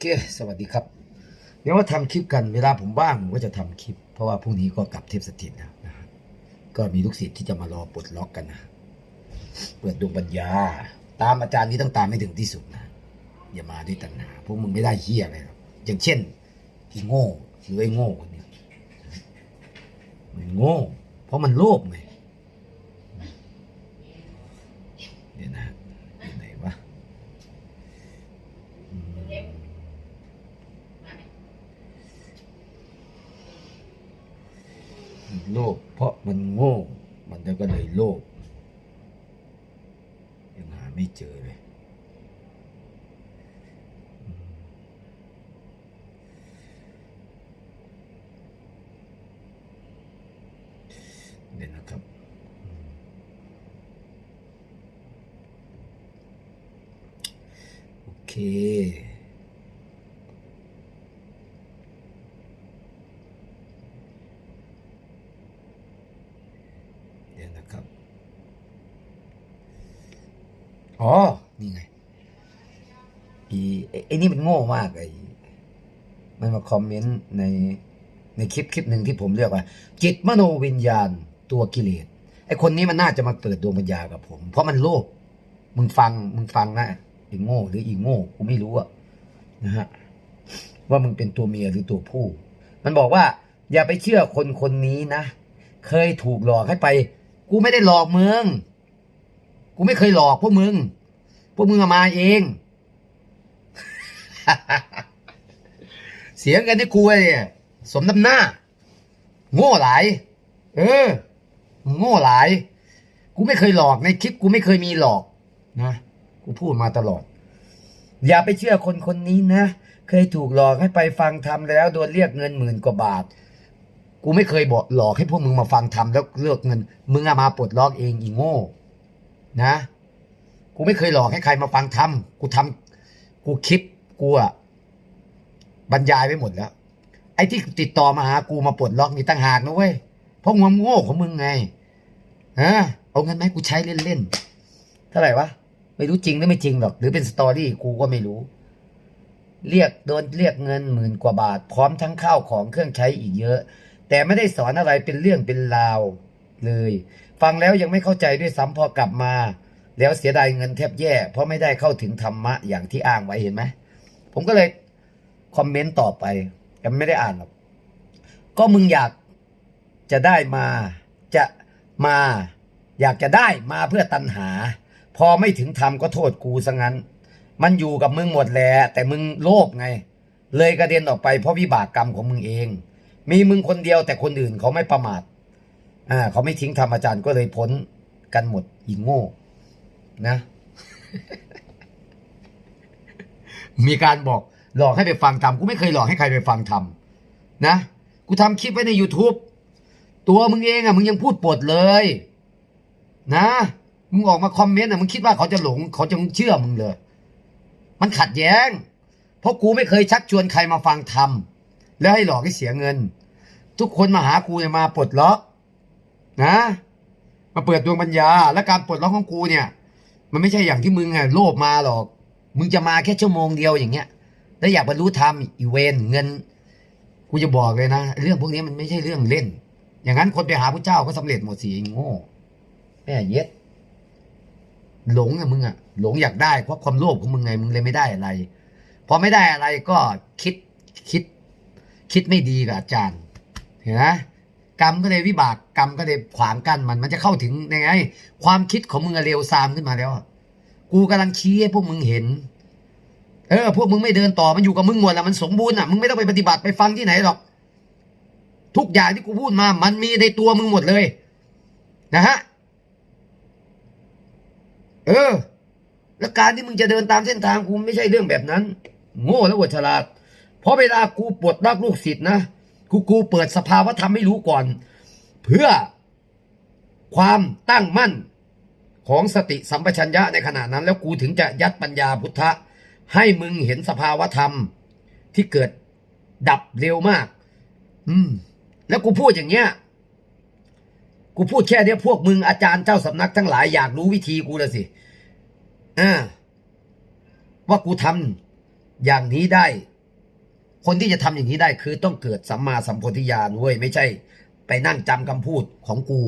เคสวัสดีครับ เดี๋ยวว่าทำคลิปกันเวลาผมว่างผมก็จะทำคลิป เพราะว่าพรุ่งนี้ก็กลับเทพสถิตนะฮะก็มีลูกศิษย์ที่จะมารอปลดล็อกกันนะเปิดดวงปัญญา ตามอาจารย์นี้ต้องตามให้ถึงที่สุดนะอย่ามาด้วยตัณหาพวกมึงไม่ได้เฮียอะไรหรอกอย่างเช่นอีโง่หรือไอ้โง่คนนี้มันโง่ เพราะมันโลภไงเดี๋ยวนะอยู่ไหนวะ มัน โลภเพราะมันโง่ มันก็เลยโลภยังหาไม่เจอเลยเดี๋ยนะครับโอเค เดี๋ยวนะครับ อ๋อ นี่ไงอีไอ้นี่มันโง่มากไอ้มันมาคอมเมนต์ในในคลิปคลิปหนึ่งที่ผมเรียกว่า จิตมโนวิญญาณตัวกิเลสไอ้คนนี้มันน่าจะมาเปิดดวงปัญญากับผม เพราะมันโลภมึงฟังมึงฟังนะอ้โง่ หรืออีโง่กูไม่รู้อะนะฮะว่ามึงเป็นตัวเมียหรือตัวผู้ มันบอกว่า อย่าไปเชื่อคนคนนี้นะ เคยถูกหลอกให้ไป กูไม่ได้หลอกมึง กูไม่เคยหลอกพวกมึง พวกมึงมาเอง เสียงกันที่กูเลยสมน้ำหน้า โง่หลาย เออ โง่หลาย กูไม่เคยหลอกในคลิปกูไม่เคยมีหลอกนะกูพูดมาตลอด อย่าไปเชื่อคนคนนี้นะ เคยถูกหลอกให้ไปฟังทำแล้วโดนเรียกเงินหมื่นกว่าบาท กูไม่เคยบอกหลอกให้พวกมึงมาฟังทำแล้วเลือกเงิน มึงอะมาปลดล็อกเองอีโง่ นะ กูไม่เคยหลอกให้ใครมาฟังทำกูทำกูคลิปกูอะบรรยายไว้หมดแล้ว ไอ้ที่ติดต่อมาหากูมาปลดล็อกนี่ตั้งหากนะเว้ยเพราะงวงโง่ของมึงไงฮะเอาเงินไหมกูใช้เล่นๆเท่าไหร่วะไม่รู้จริงหรือไม่จริงหรอก หรือเป็นสตอรี่กูก็ไม่รู้ เรียกโดนเรียกเงินหมื่นกว่าบาท พร้อมทั้งข้าวของเครื่องใช้อีกเยอะ แต่ไม่ได้สอนอะไรเป็นเรื่องเป็นราวเลย ฟังแล้วยังไม่เข้าใจด้วยซ้ำพอกลับมา แล้วเสียดายเงินแทบแย่ เพราะไม่ได้เข้าถึงธรรมะอย่างที่อ้างไว้เห็นไหมผมก็เลยคอมเมนต์ต่อไปแต่ไม่ได้อ่านหรอกก็มึงอยากจะได้มาจะมา อยากจะได้มาเพื่อตัณหา พอไม่ถึงธรรมก็โทษกูซะงั้น มันอยู่กับมึงหมดแหละแต่มึงโลภไง เลยกระเด็นออกไปเพราะวิบากกรรมของมึงเอง มีมึงคนเดียวแต่คนอื่นเขาไม่ประมาท อ่าเขาไม่ทิ้งธรรมอาจารย์ก็เลยพ้นกันหมดอีโง่ นะ มีการบอกหลอกให้ไปฟังธรรมกูไม่เคยหลอกให้ใครไปฟังธรรมนะกูทำคลิปไว้ใน YouTube ตัวมึงเองอะมึงยังพูดปดเลย นะมึงออกมาคอมเมนต์อะมึงคิดว่าเขาจะหลง เขาจะเชื่อมึงเลย มันขัดแย้ง เพราะกูไม่เคยชักชวนใครมาฟังธรรมแล้วให้หลอกให้เสียเงิน ทุกคนมาหากูเนี่ยมาปลดล็อก นะ มาเปิดดวงปัญญา และการปลดล็อกของกูเนี่ย มันไม่ใช่อย่างที่มึงอะโลภมาหรอก มึงจะมาแค่ชั่วโมงเดียวอย่างเงี้ย แล้วอยากบรรลุธรรมอีเวนเงินกูจะบอกเลยนะเรื่องพวกนี้มันไม่ใช่เรื่องเล่น อย่างนั้นคนไปหาพระเจ้าก็สำเร็จหมดสิไอ้โง่แม่เย็ดหลงอะมึงอะหลงอยากได้เพราะความโลภของมึงไงมึงเลยไม่ได้อะไรพอไม่ได้อะไรก็คิดคิด คิดไม่ดีกับอาจารย์เห็นไหม กรรมก็เลยวิบากกรรมก็เลยขวางกั้นมัน มันจะเข้าถึงยังไง ความคิดของมึงอะเร็วซามขึ้นมาแล้ว กูกำลังชี้ให้พวกมึงเห็น เออ พวกมึงไม่เดินต่อมันอยู่กับมึงหมดแล้วมันสมบูรณ์อะมึงไม่ต้องไปปฏิบัติไปฟังที่ไหนหรอก ทุกอย่างที่กูพูดมา มันมีในตัวมึงหมดเลย นะฮะเออ แล้วการที่มึงจะเดินตามเส้นทางกูไม่ใช่เรื่องแบบนั้น โง่แล้วอวดฉลาดเพราะเวลากูปลดรักลูกศิษย์นะ กูกูเปิดสภาวะธรรมให้รู้ก่อน เพื่อความตั้งมั่นของสติสัมปชัญญะในขณะนั้น แล้วกูถึงจะยัดปัญญาพุทธะ ให้มึงเห็นสภาวะธรรมที่เกิดดับเร็วมาก อืม แล้วกูพูดอย่างเงี้ย กูพูดแค่เนี้ยพวกมึงอาจารย์เจ้าสำนักทั้งหลายอยากรู้วิธีกูล้วสิอ่าว่ากูทำอย่างนี้ได้ คนที่จะทำอย่างนี้ได้คือต้องเกิดสัมมาสัมโพธิญาณเว้ยไม่ใช่ ไปนั่งจำคำพูดของกู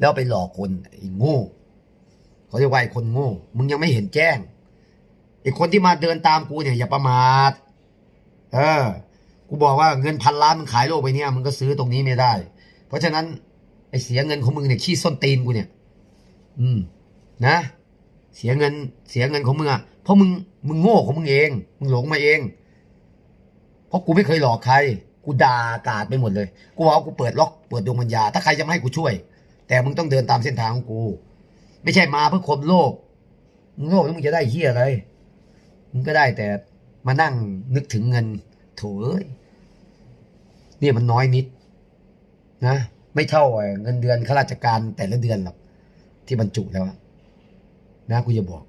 แล้วไปหลอกคนไอ้โง่เขาเรียกว่าไอ้คนโง่ มึงยังไม่เห็นแจ้งไอ้คนที่มาเดินตามกูเนี่ยอย่าประมาทเออ กูบอกว่าเงินพันล้านมึงขายโลกไปเนี่ยมึงก็ซื้อตรงนี้ไม่ได้ เพราะฉะนั้นไอ้เสียเงินของมึงเนี่ยขี้ส้นตีนกูเนี่ย อืม นะ เสียเงินเสียเงินของมึงอะเพราะมึงมึงโง่ของมึงเอง มึงหลงมาเอง เพราะกูไม่เคยหลอกใคร กูด่าอากาศไปหมดเลย กูบอกว่ากูเปิดล็อกเปิดดวงปัญญาถ้าใครจะมาให้กูช่วย แต่มึงต้องเดินตามเส้นทางของกู ไม่ใช่มาเพื่อข่มโลกมึงโลกแล้วมึงจะได้เฮียอะไรมึงก็ได้แต่มานั่งนึกถึงเงินโถเอ้ยเนี่ยมันน้อยนิด นะ ไม่เท่าไอ้เงินเดือนข้าราชการแต่ละเดือนหรอกที่บรรจุแล้วนะกูจะบอก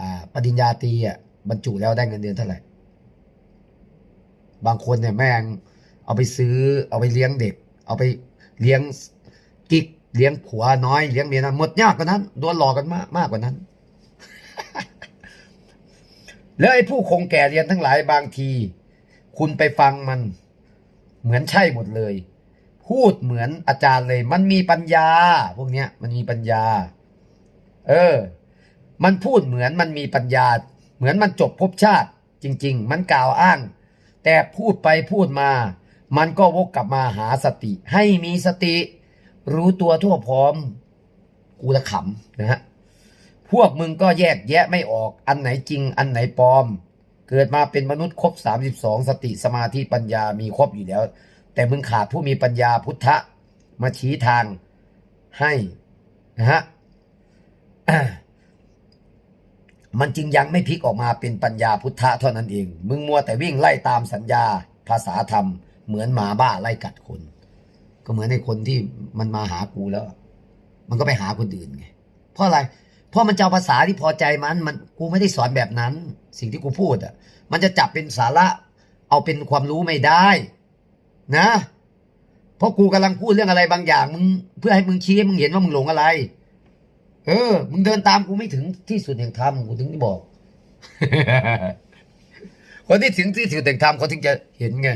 อ่าปริญญาตรีอะบรรจุแล้วได้เงินเดือนเท่าไหร่ บางคนเนี่ยแม่งเอาไปซื้อเอาไปเลี้ยงเด็ก เอาไปเลี้ยงกิ๊กเลี้ยงผัวน้อยเลี้ยงเมียน้อยหมดยากกว่านั้นโดนหลอกกันมากมากกว่านั้น แล้วไอ้ผู้คงแก่เรียนทั้งหลายบางที คุณไปฟังมัน เหมือนใช่หมดเลย พูดเหมือนอาจารย์เลย มันมีปัญญา พวกเนี้ย มันมีปัญญา เออ มันพูดเหมือนมันมีปัญญา เหมือนมันจบภพชาติ จริง ๆ มันกล่าวอ้าง แต่พูดไปพูดมา มันก็วกกลับมาหาสติ ให้มีสติ รู้ตัวทั่วพร้อม กูละขำนะฮะพวกมึงก็แยกแยะไม่ออกอันไหนจริงอันไหนปลอม เกิดมาเป็นมนุษย์ครบ 32 สติสมาธิปัญญามีครบอยู่แล้ว แต่มึงขาดผู้มีปัญญาพุทธะมาชี้ทางให้นะฮะ มันจึงยังไม่พลิกออกมาเป็นปัญญาพุทธะเท่านั้นเอง มึงมัวแต่วิ่งไล่ตามสัญญาภาษาธรรม เหมือนหมาบ้าไล่กัดคน ก็เหมือนในคนที่มันมาหากูแล้ว มันก็ไปหาคนอื่นไงเพราะอะไร เพราะมันจะเอาภาษาที่พอใจมัน มันกูไม่ได้สอนแบบนั้น สิ่งที่กูพูดอะ มันจะจับเป็นสาระ เอาเป็นความรู้ไม่ได้ นะเพราะกูกำลังพูดเรื่องอะไรบางอย่างมึงเพื่อให้มึงชี้ให้มึงเห็นว่ามึงหลงอะไร เออ มึงเดินตามกูไม่ถึงที่สุดแห่งธรรมกูถึงบอก คนที่ถึงที่สุดแห่งธรรมเขาถึงจะเห็นไง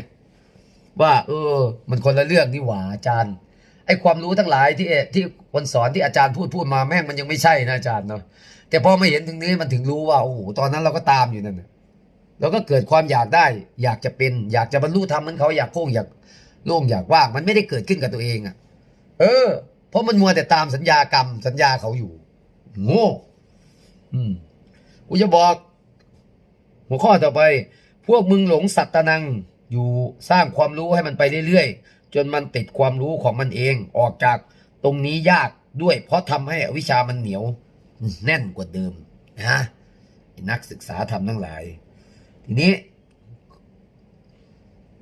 ว่า เออ มันคนละเรื่องนี่หว่าอาจารย์ ไอ้ความรู้ทั้งหลายที่ที่คนสอนที่อาจารย์พูดพูดมาแม่งมันยังไม่ใช่นะอาจารย์เนาะแต่พอมาเห็นถึงนี้มันถึงรู้ว่าโอ้โหตอนนั้นเราก็ตามอยู่นั่นเราก็เกิดความอยากได้ อยากจะเป็น อยากจะบรรลุธรรมเหมือนเขาอยากโค้งอยากโล่งอยากว่างมันไม่ได้เกิดขึ้นกับตัวเองอะ เออ ราะมันมัวแต่ตามสัญญากรรม สัญญาเขาอยู่ โง่อืมกูจะบอก หัวข้อต่อไป พวกมึงหลงสัตตนัง อยู่สร้างความรู้ให้มันไปเรื่อยๆ จนมันติดความรู้ของมันเอง ออกจากตรงนี้ยากด้วย เพราะทำให้อวิชามันเหนียว แน่นกว่าเดิมนะไอ้นักศึกษาทำทั้งหลาย ทีนี้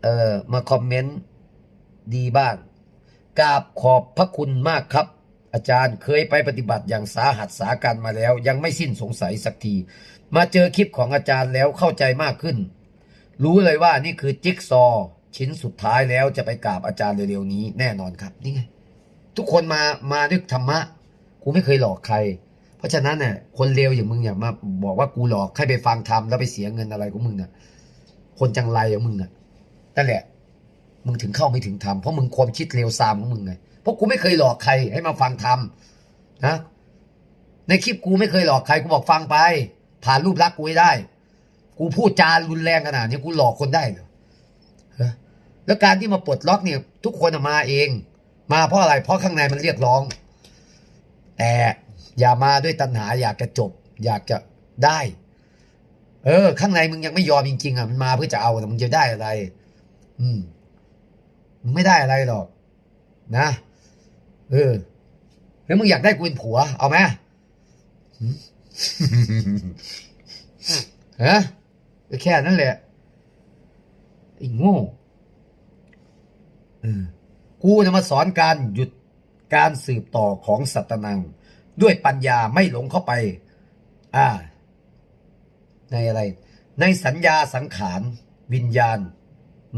เอ่อมาคอมเมนต์ดีบ้าง กราบขอบพระคุณมากครับ อาจารย์เคยไปปฏิบัติอย่างสาหัสสาการมาแล้ว ยังไม่สิ้นสงสัยสักที มาเจอคลิปของอาจารย์แล้วเข้าใจมากขึ้น รู้เลยว่านี่คือจิ๊กซอว์ชิ้นสุดท้ายแล้วจะไปกราบอาจารย์เร็วๆนี้แน่นอนครับนี่ไงทุกคนมามาด้วยธรรมะกูไม่เคยหลอกใคร เพราะฉะนั้นเนี่ยคนเลวอย่างมึงอย่ามาบอกว่ากูหลอกให้ไปฟังธรรมแล้วไปเสียเงินอะไรของมึงอะคนจังไรของมึงอะนั่นแหละ มึงถึงเข้าไม่ถึงธรรมเพราะมึงความคิดเลวทรามของมึงไงเพราะกูไม่เคยหลอกใครให้มาฟังธรรมนะในคลิปกูไม่เคยหลอกใครกูบอกฟังไป ผ่านรูปลักษณ์กูให้ได้ กูพูดจารุนแรงขนาดนี้กูหลอกคนได้เหรอแล้วการที่มาปลดล็อกเนี่ย ทุกคนมาเอง มาเพราะอะไร เพราะข้างในมันเรียกร้อง แต่อย่ามาด้วยตัณหาอยากจะจบ อยากจะได้ เออ ข้างในมึงยังไม่ยอมจริงๆอะมันมาเพื่อจะเอาแต่มึงจะได้อะไร อืม ไม่ได้อะไรหรอกนะเออแล้วมึงอยากได้กูเป็นผัว เอาไหมฮะก็แค่นั้นแหละไอ้โง่เออกูจะมาสอนการหยุดการสืบต่อของสัตนัง ด้วยปัญญาไม่หลงเข้าไป อ่า ในอะไร ในสัญญาสังขาร วิญญาณ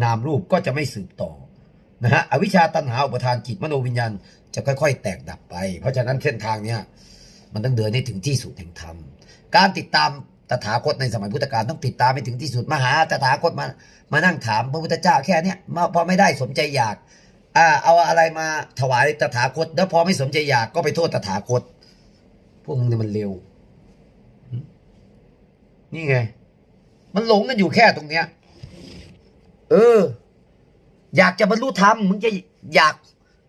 นามรูปก็จะไม่สืบต่อ นะฮะอวิชชาตัณหาอุปทานจิตมโนวิญญาณจะค่อย ๆ แตกดับไป เพราะฉะนั้นเส้นทางเนี้ยมันต้องเดินให้ถึงที่สุดแห่งธรรมการติดตามตถาคตในสมัยพุทธกาลต้องติดตามไปถึงที่สุดมหาตถาคตมามานั่งถามพระพุทธเจ้าแค่เนี้ยมาพอไม่ได้สมใจอยากอ่าเอาอะไรมาถวายตถาคต แล้วพอไม่สมใจอยากก็ไปโทษตถาคต พวกมึงเนี่ยมันเร็ว นี่ไง มันหลงกันอยู่แค่ตรงเนี้ย เออ อยากจะบรรลุธรรมมึงจะอยาก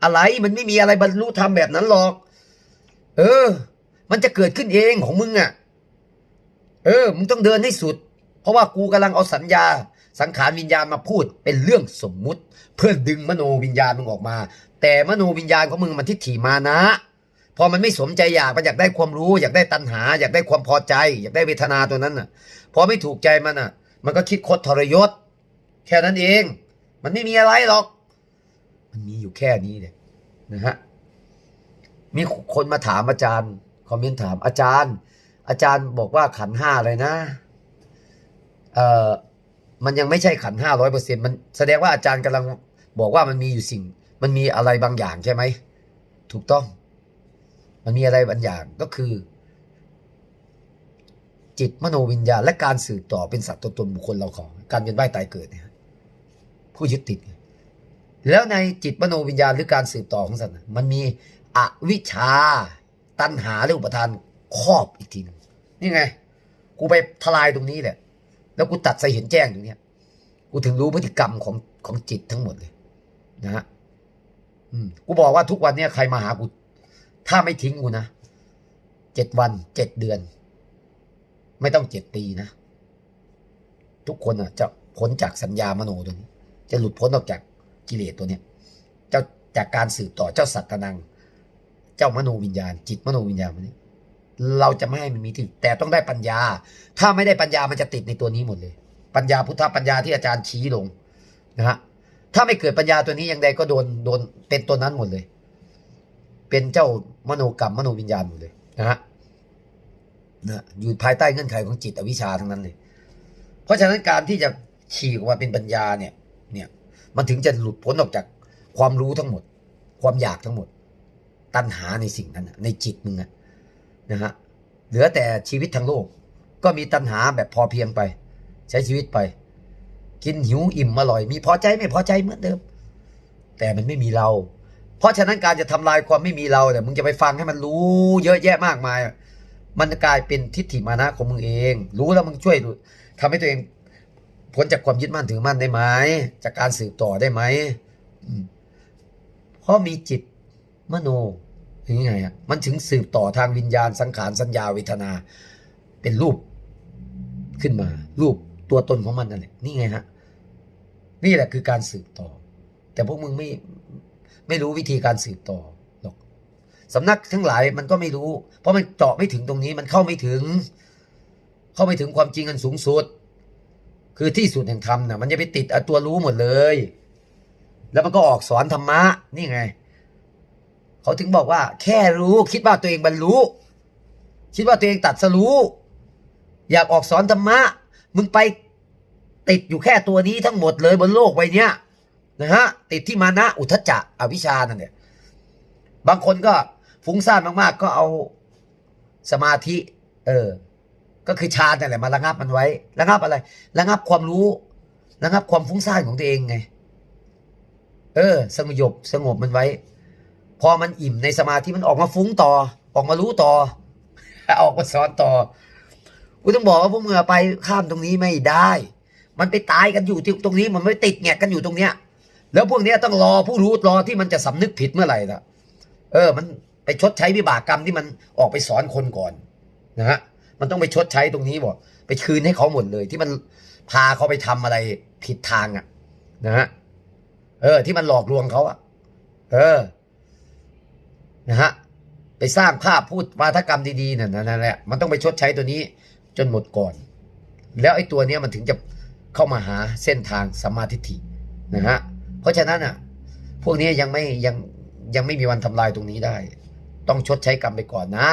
อะไร มันไม่มีอะไรบรรลุธรรมแบบนั้นหรอก เออ มันจะเกิดขึ้นเองของมึงอะ่ะ เออ มึงต้องเดินให้สุด เพราะว่ากูกำลังเอาสัญญา สังขารวิญญาณมาพูด เป็นเรื่องสมมุติ เพื่อดึงมโนวิญญาณมึงออกมา แต่มโนวิญญาณของมึงมันทิฏฐิมานะพอมันไม่สมใจอยากมันอยากได้ความรู้ อยากได้ตัณหา อยากได้ความพอใจ อยากได้เวทนาตัวนั้นน่ะ พอไม่ถูกใจมันอะ มันก็คิดคดทรยศ แค่นั้นเอง มันไม่มีอะไรหรอก มันมีอยู่แค่นี้เลยนะฮะมีคนมาถามอาจารย์คอมเมนต์ถามอาจารย์ อาจารย์บอกว่าขันห้าเลยนะเอ่อมันยังไม่ใช่ขันห้าร้อยเปอร์เซ็นมันแสดงว่าอาจารย์กำลังบอกว่ามันมีอยู่สิ่ง มันมีอะไรบางอย่างใช่ไหมถูกต้อง มันมีอะไรบางอย่างก็คือ จิตมโนวิญญาณและการสืบต่อเป็นสัตว์ตัวตนบุคคลเราของ การเวียนว่ายตายเกิดเนี่ย ผู้ยึดติด แล้วในจิตมโนวิญญาณหรือการสืบต่อของสัตว์มันมีอวิชชา ตัณหาหรืออุปทานครอบอีกทีหนึงนี่ไง กูไปทลายตรงนี้แหละ แล้วกูตัดใส่เห็นแจ้งตรงนี้กูถึงรู้พฤติกรรมของของจิตทั้งหมดเลยนะฮะอืมกูบอกว่าทุกวันเนี้ยใครมาหากู ถ้าไม่ทิ้งกูนะเจ็ดวันเจ็ดเดือน ไม่ต้องเจ็ดปีนะ ทุกคนอะ จะพ้นจากสัญญามโนตัวนี้ จะหลุดพ้นออกจากกิเลสตัวเนี้ยเจ้าจากการสืบต่อเจ้าสัตตนัง เจ้ามโนวิญญาณ จิตมโนวิญญาณมันนี้เราจะไม่ให้มันมีที่แต่ต้องได้ปัญญา ถ้าไม่ได้ปัญญามันจะติดในตัวนี้หมดเลย ปัญญาพุทธปัญญาที่อาจารย์ชี้ลงนะฮะถ้าไม่เกิดปัญญาตัวนี้ยังใดก็โดนโดนเป็นตัวนั้นหมดเลย เป็นเจ้ามโนกรรมมโนวิญญาณหมดเลยนะฮะนะอยู่ภายใต้เงื่อนไขของจิตอวิชชาทั้งนั้นเลย เพราะฉะนั้นการที่จะฉีกออกมาเป็นปัญญาเนี่ย เนี่ยมันถึงจะหลุดพ้นออกจากความรู้ทั้งหมด ความอยากทั้งหมด ตัณหาในสิ่งนั้นในจิตมึงอะนะฮะเหลือแต่ชีวิตทางโลก ก็มีตัณหาแบบพอเพียงไป ใช้ชีวิตไป กินหิวอิ่มอร่อย มีพอใจไม่พอใจเหมือนเดิม แต่มันไม่มีเรา เพราะฉะนั้นการจะทำลายความไม่มีเราเนี่ยมึงจะไปฟังให้มันรู้เยอะแยะมากมาย มันกลายเป็นทิฏฐิมานะของมึงเอง รู้แล้วมึงช่วยทำให้ตัวเอง พ้นจากความยึดมั่นถือมั่นได้ไหมจากการสืบต่อได้ไหมเพราะมีจิตมโนยังไงอะมันถึงสืบต่อทางวิญญาณสังขารสัญญาเวทนา เป็นรูปขึ้นมา รูปตัวตนของมันนั่นแหละนี่ไงฮะนี่แหละคือการสืบต่อ แต่พวกมึงไม่ไม่รู้วิธีการสืบต่อหรอกสำนักทั้งหลายมันก็ไม่รู้ เพราะมันเจาะไม่ถึงตรงนี้มันเข้าไม่ถึง เข้าไม่ถึงความจริงอันสูงสุด คือที่สุดแห่งธรรมนะมันจะไปติดเอาตัวรู้หมดเลย แล้วมันก็ออกสอนธรรมะ นี่ไง เขาถึงบอกว่า แค่รู้คิดว่าตัวเองบรรลุคิดว่าตัวเองตัดสรู้อยากออกสอนธรรมะ มึงไปติดอยู่แค่ตัวนี้ทั้งหมดเลยบนโลกใบนี้ยนะฮะติดที่มานะอุทจจะอวิชชานั่นเนี่ยบางคนก็ฟุ้งซ่านมากๆ ก็เอาสมาธิ เออ ก็คือฌานนั่นแหละมาระงับมันไว้ ระงับอะไร ระงับความรู้ ระงับความฟุ้งซ่านของตัวเองไง เออ สงบสงบมันไว้ พอมันอิ่มในสมาธิมันออกมาฟุ้งต่อ ออกมารู้ต่อ ออกมาสอนต่อกูต้องบอกว่าพวกมึงอไปข้ามตรงนี้ไม่ได้ มันไปตายกันอยู่ที่ตรงนี้มันไม่ติดแงกันอยู่ตรงเนี้ย แล้วพวกเนี้ยต้องรอผู้รู้รอที่มันจะสำนึกผิดเมื่อไหร่ละเออ มันไปชดใช้วิบากกรรมที่มันออกไปสอนคนก่อนนะฮะ มันต้องไปชดใช้ตรงนี้บอกไปคืนให้เขาหมดเลย ที่มันพาเขาไปทำอะไรผิดทางอะ นะฮะเออ ที่มันหลอกลวงเขาอะ เออ นะฮะไปสร้างภาพพูดวาทกรรมดีๆนั่นนั่นแหละมันต้องไปชดใช้ตัวนี้ จนหมดก่อน แล้วไอ้ตัวเนี้ยมันถึงจะเข้ามาหาเส้นทางสัมมาทิฏฐินะฮะเพราะฉะนั้นอะ พวกนี้ยังไม่ยังยังไม่มีวันทำลายตรงนี้ได้ ต้องชดใช้กรรมไปก่อนนะ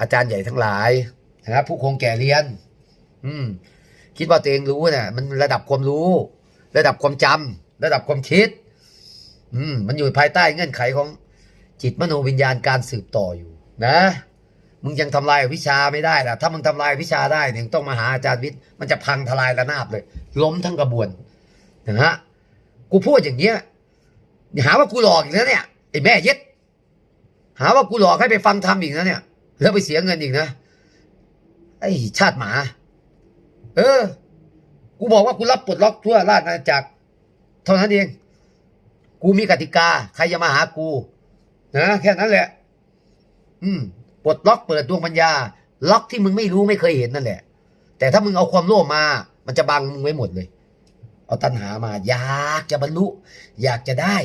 อาจารย์ใหญ่ทั้งหลาย นะครับผู้คงแก่เรียน อืม คิดว่าตัวเองรู้เนี่ยมันระดับความรู้ ระดับความจำระดับความคิด อืม มันอยู่ภายใต้เงื่อนไขของจิตมโนวิญญาณการสืบต่ออยู่ นะ มึงยังทำลายวิชาไม่ได้ล่ะ ถ้ามึงทำลายวิชาได้เนี่ยต้องมาหาอาจารย์วิทย์มันจะพังทลายระนาบเลย ล้มทั้งกระบวนนะฮะกูพูดอย่างเงี้ยหาว่ากูหลอกอีกแล้วเนี่ยไอ้แม่เย็ดหาว่ากูหลอกให้ไปฟังธรรมอีกนะเนี่ย แล้วไปเสียเงินอีกนะ ไอ้ชาติหมา เออ กูบอกว่ากูรับปลดล็อกทั่วราชอาณาจักรเท่านั้นเอง กูมีกติกา ใครจะมาหากูนะแค่นั้นแหละ อืมปลดล็อกเปิดดวงปัญญา ล็อกที่มึงไม่รู้ไม่เคยเห็นนั่นแหละ แต่ถ้ามึงเอาความโลภมา มันจะบังมึงไว้หมดเลย เอาตัณหามา อยากจะบรรลุ อยากจะได้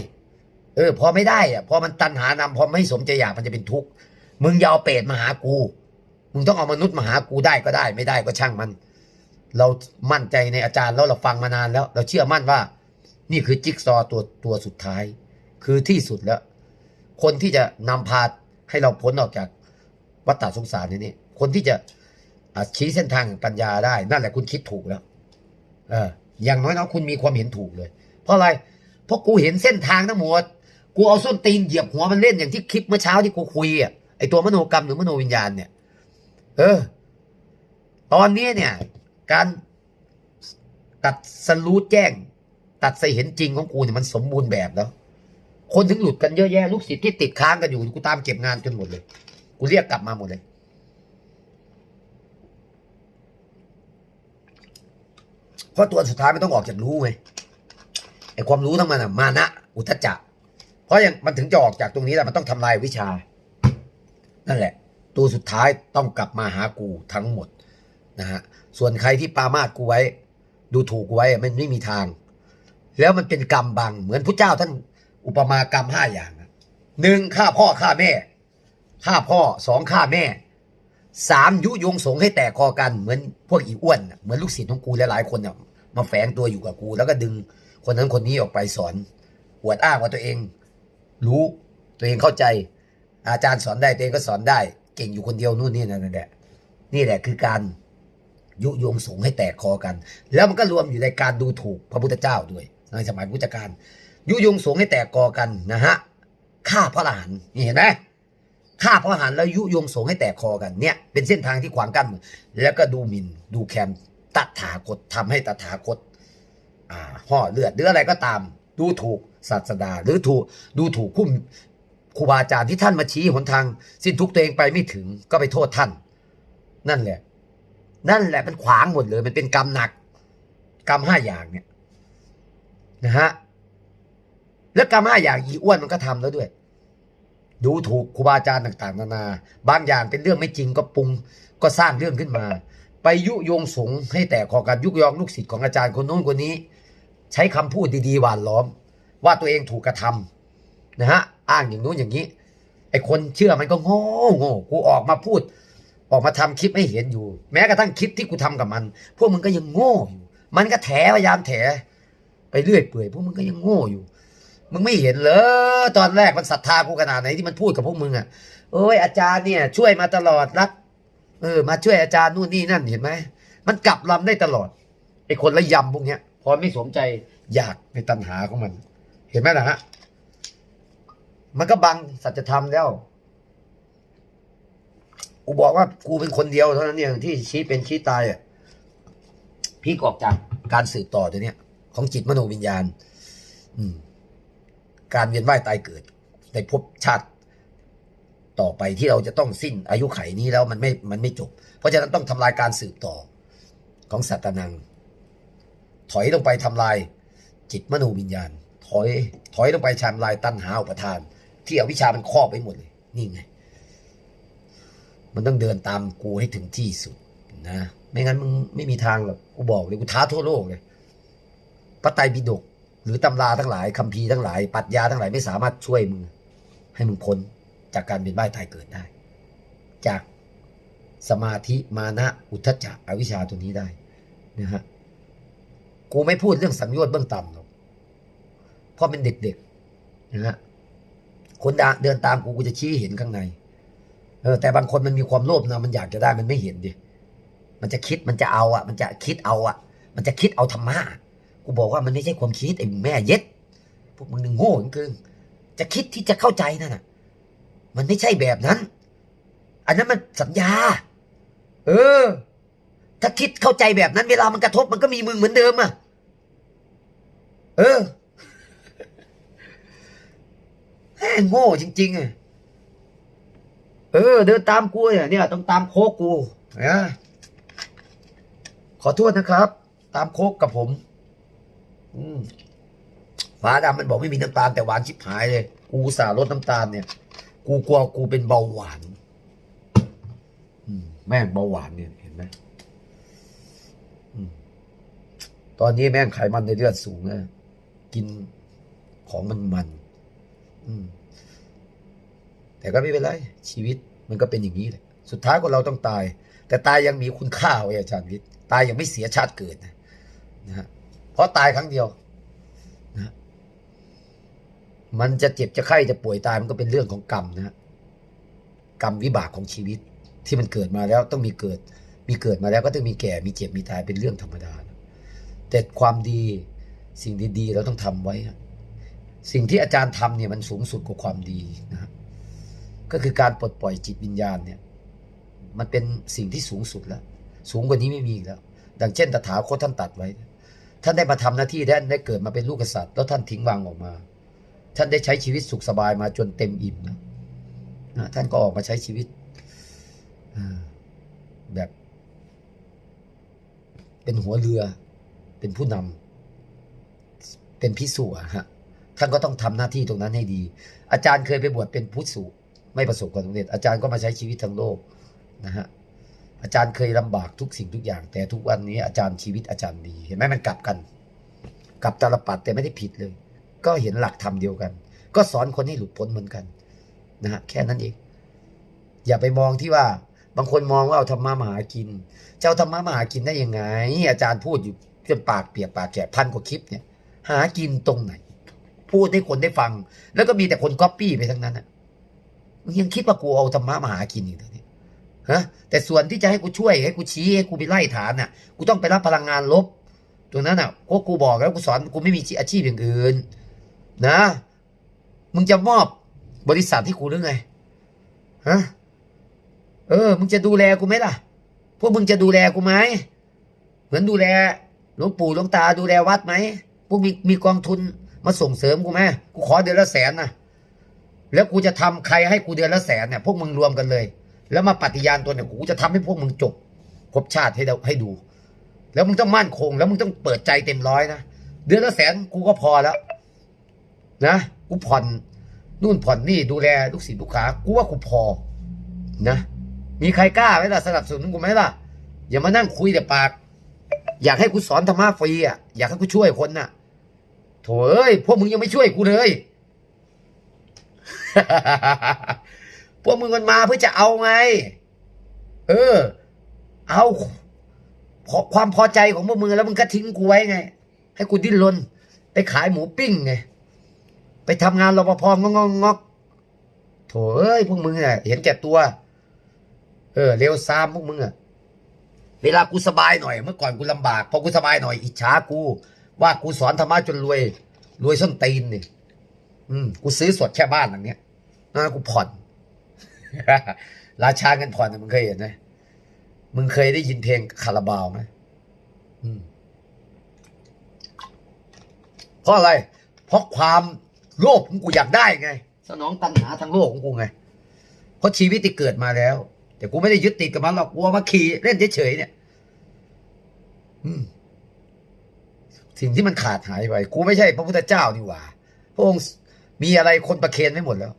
เออ พอไม่ได้อะพอมันตัณหานำพอไม่สมใจอยากมันจะเป็นทุกข์มึงอย่าเอาเปรตมาหากู มึงต้องเอามนุษย์มาหากูได้ก็ได้ ไม่ได้ก็ช่างมัน เรามั่นใจในอาจารย์แล้วเราฟังมานานแล้ว เราเชื่อมั่นว่า นี่คือจิ๊กซอว์ตัวตัวสุดท้าย คือที่สุดแล้ว คนที่จะนำพาให้เราพ้นออกจากวัฏฏะสงสารนี้คนที่จะชี้เส้นทางแห่งปัญญาได้ นั่นแหละคุณคิดถูกแล้ว เออ อย่างน้อยนะคุณมีความเห็นถูกเลย เพราะอะไร เพราะกูเห็นเส้นทางทั้งหมด กูเอาส้นตีนเหยียบหัวมันเล่นอย่างที่คลิปเมื่อเช้าที่กูคุยอะ ไอตัวมโนกรรมหรือมโนวิญญาณเนี่ย เออ ตอนนี้เนี่ย การตัดสรู้แจ้ง ตัดใส่เห็นจริงของกูเนี่ยมันสมบูรณ์แบบแล้ว คนถึงหลุดกันเยอะแยะลูกศิษย์ที่ติดค้างกันอยู่กูตามเก็บงานจนหมดเลย กูเรียกกลับมาหมดเลยเพราะตัวสุดท้ายมันต้องออกจากรู้ไงไอความรู้ทั้งมันอะมานะอุทจจะเพราะอย่างมันถึงจะออกจากตรงนี้แหละมันต้องทำลายวิชา นั่นแหละ ตัวสุดท้ายต้องกลับมาหากูทั้งหมดนะฮะส่วนใครที่ปามาสกูไว้ ดูถูกกูไว้มันไม่มีทาง แล้วมันเป็นกรรมบังเหมือนพระเจ้าท่านอุปมากรรมห้าอย่างหนึ่งฆ่าพ่อฆ่าแม่ฆ่าพ่อสองฆ่าแม่สามยุยงสงให้แตกคอกันเหมือนพวกอีอ้วนเหมือนลูกศิษย์ของกูหลายๆคนเนี่ยมาแฝงตัวอยู่กับกู แล้วก็ดึงคนนั้นคนนี้ออกไปสอนอวดอ้างว่าตัวเอง รู้ตัวเองเข้าใจ อาจารย์สอนได้ตัวเองก็สอนได้ เก่งอยู่คนเดียวนู่นนี่นั่นแหละนี่แหละคือการยุยงสงให้แตกคอกัน แล้วมันก็รวมอยู่ในการดูถูกพระพุทธเจ้าด้วยในสมัยพุทธกาลยุยงสงให้แตกคอกันนะฮะฆ่าพระอรหันต์นี่เห็นไหมฆ่าพระอรหันต์แล้วยุยงสงให้แตกคอกันเนี่ยเป็นเส้นทางที่ขวางกั้นแล้วก็ดูหมิ่นดูแคลนตถาคตทำให้ตถาคตอ่าห่อเลือดหรืออะไรก็ตาม ดูถูกศาสดาหรือถูกดูถูกคู่ ครูบาอาจารย์ที่ท่านมาชี้หนทาง สิ้นทุกตัวเองไปไม่ถึงก็ไปโทษท่าน นั่นแหละ นั่นแหละมันขวางหมดเลย มันเป็นกรรมหนัก กรรมห้าอย่างเนี่ยนะฮะแล้วกรรมห้าอย่างอีอ้วนมันก็ทำแล้วด้วย ดูถูกครูบาอาจารย์ต่าง ๆ นานา บางอย่างเป็นเรื่องไม่จริงก็ปรุงก็สร้างเรื่องขึ้นมา ไปยุยงสงให้แตกคอกันยุยองลูกศิษย์ของอาจารย์คนโน้นคนนี้ ใช้คำพูดดีๆหวานล้อม ว่าตัวเองถูกกระทำนะฮะอ้างอย่างนู้นอย่างนี้ ไอ้คนเชื่อมันก็โง่โง่กูออกมาพูด ออกมาทำคลิปให้เห็นอยู่ แม้กระทั่งคลิปที่กูทำกับมัน พวกมึงก็ยังโง่อยู่มันก็แถพยายามแถไปเรื่อยเปื่อยพวกมึงก็ยังโง่อยู่มึงไม่เห็นเหรอตอนแรกมันศรัทธากูขนาดไหนที่มันพูดกับพวกมึงอะเอ้ยอาจารย์เนี่ย ช่วยมาตลอดรักเออ มาช่วยอาจารย์นู่นนี่นั่นเห็นไหมมันกลับลำได้ตลอดไอ้คนละยำพวกเนี้ยพอไม่สมใจอยากในตัณหาของมัน เห็นไหมล่ะฮะ มันก็บังสัจธรรมแล้ว กูบอกว่ากูเป็นคนเดียวเท่านั้นเองที่ชี้เป็นชี้ตายอะพี่ออกจากการสืบต่อตัวเนี้ย ของจิตมโนวิญญาณ อืม การเวียนว่ายตายเกิด ในภพชาติต่อไปที่เราจะต้องสิ้นอายุไขนี้แล้วมันไม่มันไม่จบ เพราะฉะนั้นต้องทำลายการสืบต่อของสัตนัง ถอยลงไปทำลายจิตมโนวิญญาณ ถอย ถอยลงไปทำลายตัณหาอุปทาน ที่อวิชามันครอบไปหมดเลย นี่ไง มันต้องเดินตามกูให้ถึงที่สุดนะ ไม่งั้นมึงไม่มีทางหรอก กูบอกเลย กูท้าทั่วโลกเลย พระไตรปิฎกหรือตำราทั้งหลายคัมภีร์ทั้งหลายปรัชญาทั้งหลายไม่สามารถช่วยมึง ให้มึงพ้นจากการเป็นบ้าตายเกิดได้ จากสมาธิมานะอุทจจะอวิชชาตัวนี้ได้นะฮะกูไม่พูดเรื่องสังโยชน์เบื้องต่ำหรอกเพราะเป็นเด็กๆนะฮะ คนเดินตามกูกูจะชี้เห็นข้างใน เออ แต่บางคนมันมีความโลภนะมันอยากจะได้มันไม่เห็นดิมันจะคิดมันจะเอาอะ มันจะคิดเอาอะ มันจะคิดเอาธรรมะกูบอกว่ามันไม่ใช่ความคิดไอ้แม่เย็ดพวกมึงนึงโง่จริงจะคิดที่จะเข้าใจนั่นน่ะ มันไม่ใช่แบบนั้น อันนั้นมันสัญญา เออ ถ้าคิดเข้าใจแบบนั้น เวลามันกระทบมันก็มีมึงเหมือนเดิมอะ เออ แม่งโง่จริงๆอะเออ เดินตามกูเนี่ยเนี่ยต้องตามโคกกูนะขอโทษนะครับ ตามโคกกับผม อืมฟ้าดำมันบอกไม่มีน้ำตาลแต่หวานชิบหายเลย กูอุตสาห์ลดน้ำตาลเนี่ย กูกลัวกูเป็นเบาหวานอืมแม่งเบาหวานเนี่ยเห็นไหมอืมตอนนี้แม่งไขมันในเลือดสูงนะกินของมันมันๆ อืม แต่ก็ไม่เป็นไร ชีวิตมันก็เป็นอย่างนี้แหละสุดท้ายก็เราต้องตาย แต่ตายยังมีคุณค่าไว้อาจารย์วิทย์ตายยังไม่เสียชาติเกิดนะนะฮะเพราะตายครั้งเดียวนะมันจะเจ็บจะไข้จะป่วยตายมันก็เป็นเรื่องของกรรมนะ กรรมวิบากของชีวิตที่มันเกิดมาแล้วต้องมีเกิด มีเกิดมาแล้วก็ต้องมีแก่มีเจ็บมีตายเป็นเรื่องธรรมดานะแต่ความดีสิ่งดีๆเราต้องทำไว้นะ สิ่งที่อาจารย์ทำเนี่ยมันสูงสุดกว่าความดีนะฮะก็คือการปลดปล่อยจิตวิญญาณเนี่ย มันเป็นสิ่งที่สูงสุดแล้ว สูงกว่านี้ไม่มีแล้ว ดังเช่นตถาคตท่านตัดไว้ ท่านได้มาทำหน้าที่ท่านได้เกิดมาเป็นลูกกษัตริย์แล้วท่านทิ้งวางออกมา ท่านได้ใช้ชีวิตสุขสบายมาจนเต็มอิ่มนะท่านก็ออกมาใช้ชีวิตแบบ เป็นหัวเรือ เป็นผู้นำเป็นพิสูจน์อะฮะ ท่านก็ต้องทำหน้าที่ตรงนั้นให้ดี อาจารย์เคยไปบวชเป็นพุทธสูไม่ประสบความสำเร็จ อาจารย์ก็มาใช้ชีวิตทั้งโลกนะฮะอาจารย์เคยลำบากทุกสิ่งทุกอย่าง แต่ทุกวันนี้อาจารย์ชีวิตอาจารย์ดีเห็นไหมมันกลับกันกลับตาลปัดแต่ไม่ได้ผิดเลย ก็เห็นหลักธรรมเดียวกัน ก็สอนคนให้หลุดพ้นเหมือนกันนะฮะแค่นั้นเอง อย่าไปมองที่ว่าบางคนมองว่าเอาธรรมะมาหากิน เจ้าธรรมะมาหากินได้ยังไง อาจารย์พูดอยู่จนปากเปียกปากแฉะพันกว่าคลิปเนี่ย หากินตรงไหน พูดให้คนได้ฟัง แล้วก็มีแต่คนก๊อปปี้ไปทั้งนั้นอะมึงยังคิดว่ากูเอาธรรมะมาหากินอีกเหรอเนี่ยฮะแต่ส่วนที่จะให้กูช่วยให้กูชี้ให้กูไปไล่ฐานน่ะ กูต้องไปรับพลังงานลบ ตรงนั้นอะก็กูบอกแล้วกูสอนกูไม่มีอาชีพอย่างอื่น นะ มึงจะมอบบริษัทให้กูหรือไงฮะเออ มึงจะดูแลกูไหมล่ะ พวกมึงจะดูแลกูไหมเหมือนดูแลหลวงปู่หลวงตาดูแลวัดไหมพวกมีมีกองทุน มาส่งเสริมกูไหมกูขอเดือนละแสนนะแล้วกูจะทำใครให้กูเดือนละแสนเนี่ยพวกมึงรวมกันเลย แล้วมาปฏิญาณตัวเนี่ยกูจะทำให้พวกมึงจบครบชาติให้ให้ดู แล้วมึงต้องมั่นคง แล้วมึงต้องเปิดใจเต็มร้อยนะเดือนละแสนกูก็พอแล้ว นะกูผ่อนนู่นผ่อนนี่ดูแลลูกศิษย์ลูกค้ากูว่ากูพอ นะ มีใครกล้าไหมล่ะสนับสนุนกูไหมล่ะ อย่ามานั่งคุยแต่ปาก อยากให้กูสอนธรรมะฟรีอะอยากให้กูช่วยคนน่ะ โถเอ้ยพวกมึงยังไม่ช่วยกูเลยพวกมึงมันมาเพื่อจะเอาไง เออ เอาพอความพอใจของพวกมึงแล้วมึงก็ทิ้งกูไว้ไง ให้กูดิ้นรนไปขายหมูปิ้งไง ไปทำงานรปภงอกงอกโถเอ้ยพวกมึงอะเห็นแก่ตัว เออเร็วซามพวกมึงอะเวลากูสบายหน่อย เมื่อก่อนกูลำบากพอกูสบายหน่อย อิจฉากู ว่ากูสอนธรรมะจนรวย รวยส้นตีนนี่อืมกูซื้อสดแค่บ้านหลังเนี้ยนะกูผ่อน ราชาเงินผ่อนมึงเคยเห็นไหมมึงเคยได้ยินเพลงคาราบาวไหมอืมเพราะอะไร เพราะความโลภของกูอยากได้ไง สนองตัณหาทางโลกของกูไง เพราะชีวิตที่เกิดมาแล้ว แต่กูไม่ได้ยึดติดกับมันหรอกกูมาขี่เล่นเฉยๆเนี่ย อืม สิ่งที่มันขาดหายไปกูไม่ใช่พระพุทธเจ้านี่หว่า พระองค์มีอะไรคนประเคนไว้หมดแล้ว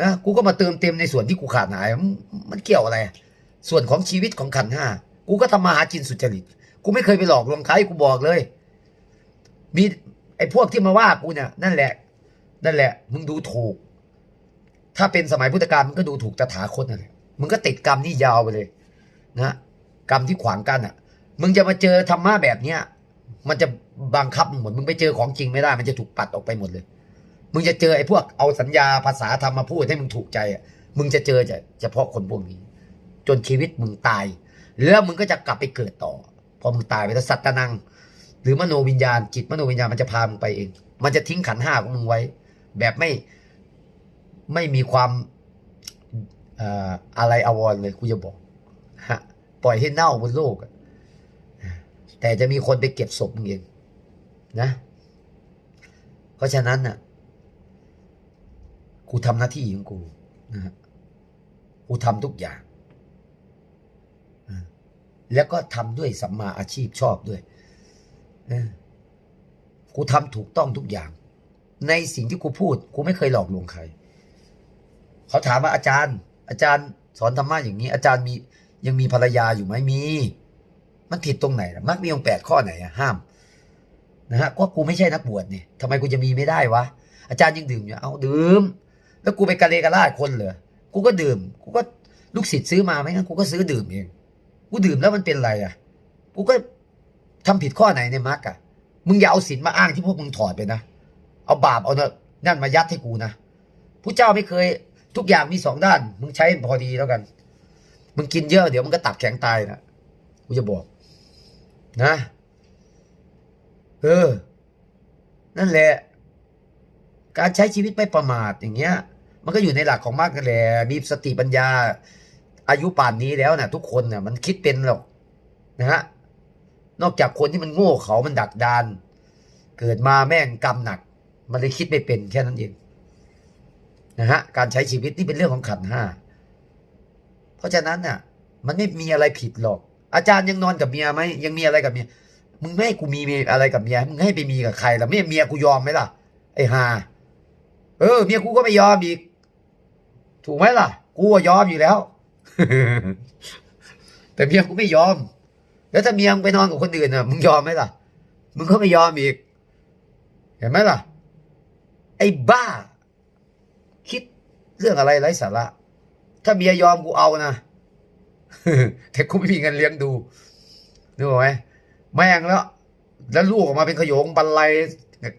นะกูก็มาเติมเต็มในส่วนที่กูขาดหาย มันเกี่ยวอะไร ส่วนของชีวิตของขันห้ากูก็ทำมาหากินสุจริต กูไม่เคยไปหลอกลวงใครกูบอกเลย มีไอ้พวกที่มาว่ากูเนี่ยนั่นแหละ นั่นแหละ มึงดูถูก ถ้าเป็นสมัยพุทธกาลมึงก็ดูถูกตถาคตนั่นแหละมึงก็ติดกรรมนี่ยาวไปเลย นะกรรมที่ขวางกันอะ มึงจะมาเจอธรรมะแบบเนี้ย มันจะบังคับหมดมึงไปเจอของจริงไม่ได้ มันจะถูกปัดออกไปหมดเลย มึงจะเจอไอ้พวกเอาสัญญาภาษาธรรมมาพูดให้มึงถูกใจอะมึงจะเจอจะเฉพาะคนพวกนี้ จนชีวิตมึงตาย แล้วมึงก็จะกลับไปเกิดต่อ พอมึงตายไปแล้วสัตตนัง หรือมโนวิญญาณ จิตมโนวิญญาณมันจะพามึงไปเอง มันจะทิ้งขันห้าของมึงไว้ แบบไม่ไม่มีความออะไรอาวรเลยกูจะบอกฮะปล่อยให้เน่าบนโลกอะ แต่จะมีคนไปเก็บศพมึงเองนะ เพราะฉะนั้นน่ะ กูทำหน้าที่ของกูนะฮะกูทำทุกอย่าง แล้วก็ทำด้วยสัมมาอาชีพชอบด้วยกูทำถูกต้องทุกอย่าง ในสิ่งที่กูพูด กูไม่เคยหลอกลวงใคร เขาถามว่าอาจารย์ อาจารย์สอนธรรมะอย่างนี้ อาจารย์มียังมีภรรยาอยู่ไหมมี มันผิดตรงไหนล่ะมักมีองค์แปดข้อไหนอะห้ามนะฮะก็กูไม่ใช่นักบวชเนี่ยทำไมกูจะมีไม่ได้วะอาจารย์ยังดื่มอยู่เอาดื่ม แล้วกูไปกะเลกะลาดคนเหรอกูก็ดื่ม กูก็ลูกศิษย์ซื้อมาไม่งั้นกูก็ซื้อดื่มเองกูดื่มแล้วมันเป็นไรอะ กูก็ทำผิดข้อไหนในมักอะมึงอย่าเอาศีลมาอ้างที่พวกมึงถอดไปนะเอาบาปเอาเนนั่นมายัดให้กูนะผู้เจ้าไม่เคย ทุกอย่างมีสองด้าน มึงใช้พอดีแล้วกัน มึงกินเยอะเดี๋ยวมึงก็ตับแข็งตายนะกูจะบอก นะเออ นั่นแหละ การใช้ชีวิตไม่ประมาทอย่างเงี้ย มันก็อยู่ในหลักของมากกันแหละมีสติปัญญา อายุป่านนี้แล้วนะทุกคนนะ่ะ มันคิดเป็นหรอกนะฮะนอกจากคนที่มันโง่เขามันดักดาน เกิดมาแม่งกรรมหนัก มันเลยคิดไม่เป็นแค่นั้นเองนะฮะการใช้ชีวิตนี่เป็นเรื่องของขันห้าเพราะฉะนั้นน่ะ มันไม่มีอะไรผิดหรอก อาจารย์ยังนอนกับเมียไหมยังมีอะไรกับเมียมึงไม่ให้กูมีอะไรกับเมียมึงให้ไปมีกับใครล่ะไม่เมียกูยอมไหมล่ะไอ้ห่าเออเมียกูก็ไม่ยอมอีก ถูกไหมล่ะ กูยอมอยู่แล้ว แต่เมียกูไม่ยอม แล้วถ้าเมียมึงไปนอนกับคนอื่นน่ะมึงยอมไหมล่ะ มึงก็ไม่ยอมอีก เห็นไหมล่ะ ไอ้บ้า คิดเรื่องอะไรไร้สาระ ถ้าเมียยอมกูเอานะ แต่กูไม่มีเงินเลี้ยงดูนึกออกไหมแม่งแล้ว แล้วลูกออกมาเป็นขโยงบรรลัย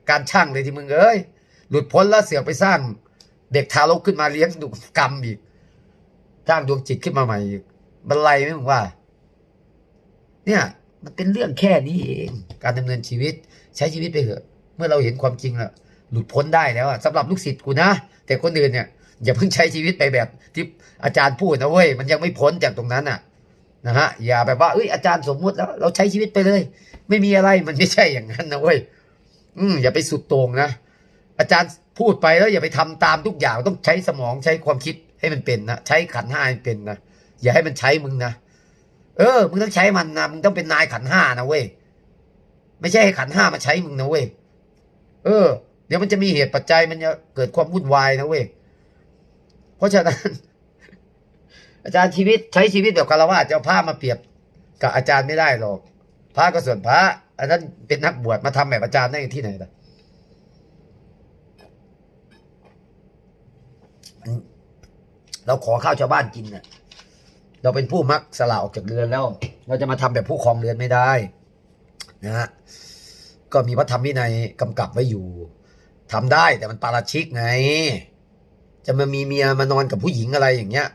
การช่างเลยที่มึงเอ้ยหลุดพ้นแล้วเสือกไปสร้าง เด็กทารกขึ้นมาเลี้ยงดูกรรมอีกสร้างดวงจิตขึ้นมาใหม่อีกบรรลัยไหมมึงว่า เนี่ย มันเป็นเรื่องแค่นี้เองการดำเนินชีวิต ใช้ชีวิตไปเถอะ เมื่อเราเห็นความจริงแล้วหลุดพ้นได้แล้วอะสำหรับลูกศิษย์กูนะแต่คนอื่นเนี่ย อย่าเพิ่งใช้ชีวิตไปแบบที่อาจารย์พูดนะเว้ยมันยังไม่พ้นจากตรงนั้นอะนะฮะอย่าแบบว่าเอ้ยอาจารย์สมมุติแล้ว เราใช้ชีวิตไปเลย ไม่มีอะไรมันไม่ใช่อย่างนั้นนะเว้ยอืมอย่าไปสุดโต่งนะอาจารย์พูดไปแล้วอย่าไปทำตามทุกอย่างต้องใช้สมองใช้ความคิดให้มันเป็นนะใช้ขันห้าให้เป็นนะอย่าให้มันใช้มึงนะเออมึงต้องใช้มันนะมึงต้องเป็นนายขันห้านะเว้ยไม่ใช่ให้ขันห้ามาใช้มึงนะเว้ยเออ เดี๋ยวมันจะมีเหตุปัจจัยมันจะเกิดความวุ่นวายนะเว้ย เพราะฉะนั้น อาจารย์ชีวิตใช้ชีวิตแบบคารวะจะเอาผ้ามาเปรียบกับอาจารย์ไม่ได้หรอกพระก็ส่วนพระอันนั้นเป็นนักบวชมาทำแบบอาจารย์ได้ที่ไหนล่ะเราขอข้าวชาวบ้านกินเน่ะเราเป็นผู้มักสละออกจากเรือนแล้ว เราจะมาทำแบบผู้ครองเรือนไม่ได้นะฮะก็มีพระธรรมวินัยกำกับไว้อยู่ทำได้แต่มันปาราชิกไง จะมามีเมียมานอนกับผู้หญิงอะไรอย่างเงี้ย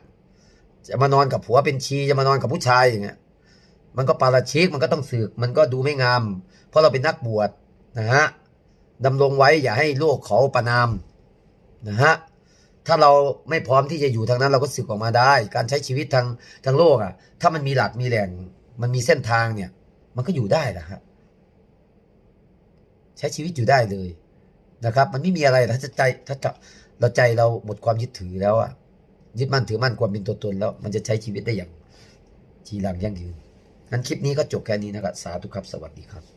จะมานอนกับผัวเป็นชีจะมานอนกับผู้ชายอย่างเงี้ย มันก็ปาราชิกมันก็ต้องสึก มันก็ดูไม่งาม เพราะเราเป็นนักบวชนะฮะดำรงไว้อย่าให้โลกเขาประนามนะฮะถ้าเราไม่พร้อมที่จะอยู่ทางนั้นเราก็สึกออกมาได้ การใช้ชีวิตทางทางโลกอะ ถ้ามันมีหลักมีแหล่ง มันมีเส้นทางเนี่ย มันก็อยู่ได้นะฮะใช้ชีวิตอยู่ได้เลยนะครับ มันไม่มีอะไรถ้าใจถ้า เราใจเราหมดความยึดถือแล้วอะยึดมั่นถือมั่นความเป็นตัวตนแล้ว มันจะใช้ชีวิตได้อย่างจีรังยั่งยืนงั้นคลิปนี้ก็จบแค่นี้นะครับ สาธุครับ สวัสดีครับ